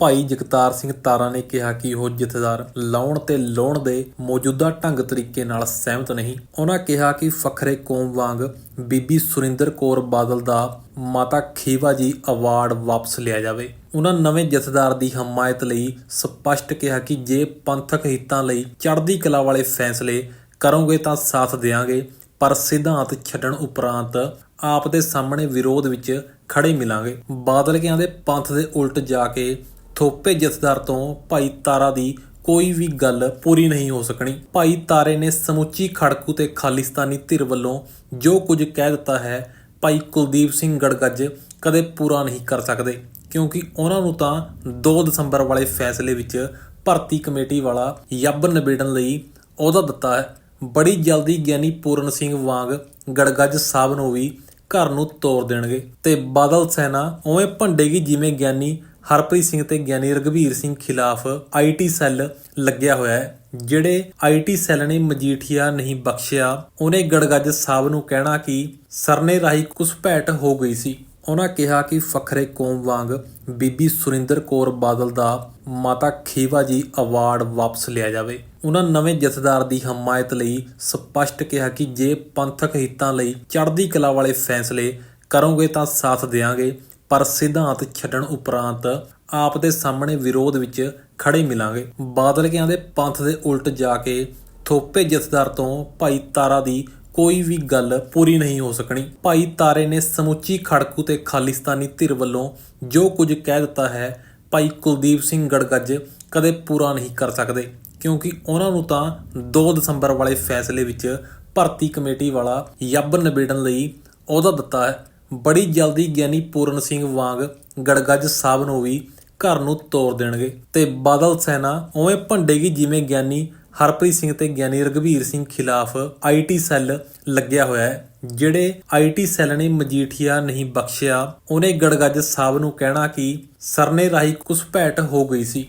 ਭਾਈ ਜਗਤਾਰ ਸਿੰਘ ਤਾਰਾ ਨੇ ਕਿਹਾ ਕਿ ਉਹ ਜਥੇਦਾਰ ਲਾਉਣ ਤੇ ਲਾਉਣ ਦੇ ਮੌਜੂਦਾ ਢੰਗ ਤਰੀਕੇ ਨਾਲ ਸਹਿਮਤ ਨਹੀਂ। ਉਹਨਾਂ ਕਿਹਾ ਕਿ ਫਖਰੇ ਕੌਮ ਵਾਂਗ ਬੀਬੀ ਸੁਰਿੰਦਰ ਕੌਰ ਬਾਦਲ ਦਾ ਮਾਤਾ ਖੀਵਾ ਜੀ ਅਵਾਰਡ ਵਾਪਸ ਲਿਆ ਜਾਵੇ। ਉਹਨਾਂ ਨਵੇਂ ਜਥੇਦਾਰ ਦੀ ਹਮਾਇਤ ਲਈ ਸਪਸ਼ਟ ਕਿਹਾ ਕਿ ਜੇ ਪੰਥਕ ਹਿੱਤਾਂ ਲਈ ਚੜ੍ਹਦੀ ਕਲਾ ਵਾਲੇ ਫੈਸਲੇ ਕਰੋਗੇ ਤਾਂ ਸਾਥ ਦੇਵਾਂਗੇ ਪਰ ਸਿਧਾਂਤ ਛੱਡਣ ਉਪਰੰਤ ਆਪ ਦੇ ਸਾਹਮਣੇ ਵਿਰੋਧ ਵਿੱਚ ਖੜੇ ਮਿਲਾਂਗੇ। ਬਾਦਲ ਕਹਿੰਦੇ ਪੰਥ ਦੇ ਉਲਟ ਜਾ ਕੇ ਥੋਪੇ ਜਥੇਦਾਰ ਤੋਂ ਭਾਈ ਤਾਰਾ ਦੀ ਕੋਈ ਵੀ ਗੱਲ ਪੂਰੀ ਨਹੀਂ ਹੋ ਸਕਣੀ। ਭਾਈ ਤਾਰੇ ਨੇ ਸਮੁੱਚੀ ਖੜਕੂ ਤੇ ਖਾਲਿਸਤਾਨੀ ਧਿਰ ਵੱਲੋਂ ਜੋ ਕੁਝ ਕਹਿ ਦਿੱਤਾ ਹੈ, ਭਾਈ ਕੁਲਦੀਪ ਸਿੰਘ ਗੜਗੱਜ ਕਦੇ ਪੂਰਾ ਨਹੀਂ ਕਰ ਸਕਦੇ, ਕਿਉਂਕਿ ਉਹਨਾਂ ਨੂੰ ਤਾਂ 2 ਦਸੰਬਰ ਵਾਲੇ ਫੈਸਲੇ ਵਿੱਚ ਭਰਤੀ ਕਮੇਟੀ ਵਾਲਾ ਯੱਬ ਨਿਬੇੜਨ ਲਈ ਅਹੁਦਾ ਦਿੱਤਾ ਹੈ। ਬੜੀ ਜਲਦੀ ਗਿਆਨੀ ਪੂਰਨ ਸਿੰਘ ਵਾਂਗ ਗੜਗੱਜ ਸਾਹਿਬ ਨੂੰ ਵੀ ਘਰ ਨੂੰ ਤੋੜ ਦੇਣਗੇ ਤੇ ਬਾਦਲ ਸੈਨਾ ਉਵੇਂ ਭੰਡੇਗੀ ਜਿਵੇਂ ਗਿਆਨੀ ਹਰਪ੍ਰੀਤ ਸਿੰਘ ਤੇ ਗਿਆਨੀ ਰਗਵੀਰ ਸਿੰਘ ਖਿਲਾਫ ਆਈਟੀ ਸੈੱਲ ਲੱਗਿਆ ਹੋਇਆ ਹੈ। ਜਿਹੜੇ ਆਈਟੀ ਸੈੱਲ ਨੇ ਮਜੀਠੀਆ ਨਹੀਂ ਬਖਸ਼ਿਆ, ਉਹਨੇ ਗੜਗੱਜ ਸਾਹਿਬ ਨੂੰ ਕਹਿਣਾ ਕਿ ਸਰਨੇ ਰਾਹੀਂ ਘੁਸਪੈਠ ਹੋ ਗਈ ਸੀ। ਉਹਨਾਂ ਕਿਹਾ ਕਿ ਫਖਰੇ ਕੌਮ ਵਾਂਗ ਬੀਬੀ ਸੁਰਿੰਦਰ ਕੌਰ ਬਾਦਲ ਦਾ ਮਾਤਾ ਖੀਵਾ ਜੀ ਅਵਾਰਡ ਵਾਪਸ ਲਿਆ ਜਾਵੇ। ਉਹਨਾਂ ਨਵੇਂ ਜਥੇਦਾਰ ਦੀ ਹਮਾਇਤ ਲਈ ਸਪਸ਼ਟ ਕਿਹਾ ਕਿ ਜੇ ਪੰਥਕ ਹਿੱਤਾਂ ਲਈ ਚੜ੍ਹਦੀ ਕਲਾ ਵਾਲੇ ਫੈਸਲੇ ਕਰੋਗੇ ਤਾਂ ਸਾਥ ਦੇਵਾਂਗੇ ਪਰ ਸਿਧਾਂਤ ਛੱਡਣ ਉਪਰੰਤ ਆਪ ਦੇ ਸਾਹਮਣੇ ਵਿਰੋਧ ਵਿੱਚ ਖੜੇ ਮਿਲਾਂਗੇ। ਬਾਦਲ ਕਿਆਂ ਦੇ ਪੰਥ ਦੇ ਉਲਟ ਜਾ ਕੇ ਥੋਪੇ ਜਥੇਦਾਰ ਤੋਂ ਭਾਈ ਤਾਰਾ ਦੀ ਕੋਈ ਵੀ ਗੱਲ ਪੂਰੀ ਨਹੀਂ ਹੋ ਸਕਣੀ। ਭਾਈ ਤਾਰੇ ਨੇ ਸਮੁੱਚੀ ਖੜਕੂ ਤੇ ਖਾਲਿਸਤਾਨੀ ਧਿਰ ਵੱਲੋਂ ਜੋ ਕੁਝ ਕਹਿ ਦਿੱਤਾ ਹੈ, ਭਾਈ ਕੁਲਦੀਪ ਸਿੰਘ ਗੜਗੱਜ ਕਦੇ ਪੂਰਾ ਨਹੀਂ ਕਰ ਸਕਦੇ। ਕਿਉਂਕਿ ਉਹਨਾਂ ਨੂੰ ਤਾਂ 2 ਦਸੰਬਰ ਵਾਲੇ ਫੈਸਲੇ ਵਿੱਚ ਭਰਤੀ ਕਮੇਟੀ ਵਾਲਾ ਯੱਬ ਨਿਬੇੜਨ ਲਈ ਅਹੁਦਾ ਦਿੱਤਾ ਹੈ। ਬੜੀ ਜਲਦੀ ਗਿਆਨੀ ਪੂਰਨ ਸਿੰਘ ਵਾਂਗ ਗੜਗੱਜ ਸਾਹਿਬ ਨੂੰ ਵੀ ਘਰ ਨੂੰ ਤੋੜ ਦੇਣਗੇ। ਤੇ ਬਾਦਲ ਸੈਨਾ ਉਵੇਂ ਭੰਡੇਗੀ ਜਿਵੇਂ ਗਿਆਨੀ ਹਰਪ੍ਰੀਤ ਸਿੰਘ ਤੇ ਗਿਆਨੀ ਰਗਵੀਰ ਸਿੰਘ ਖਿਲਾਫ ਆਈਟੀ ਸੈੱਲ ਲੱਗਿਆ ਹੋਇਆ ਹੈ। ਜਿਹੜੇ ਆਈਟੀ ਸੈੱਲ ਨੇ ਮਜੀਠੀਆ ਨਹੀਂ ਬਖਸ਼ਿਆ, ਉਹਨੇ ਗੜਗੱਜ ਸਾਹਿਬ ਨੂੰ ਕਹਿਣਾ ਕਿ ਸਰਨੇ ਰਾਹੀਂ ਘੁਸਪੈਠ ਹੋ ਗਈ ਸੀ।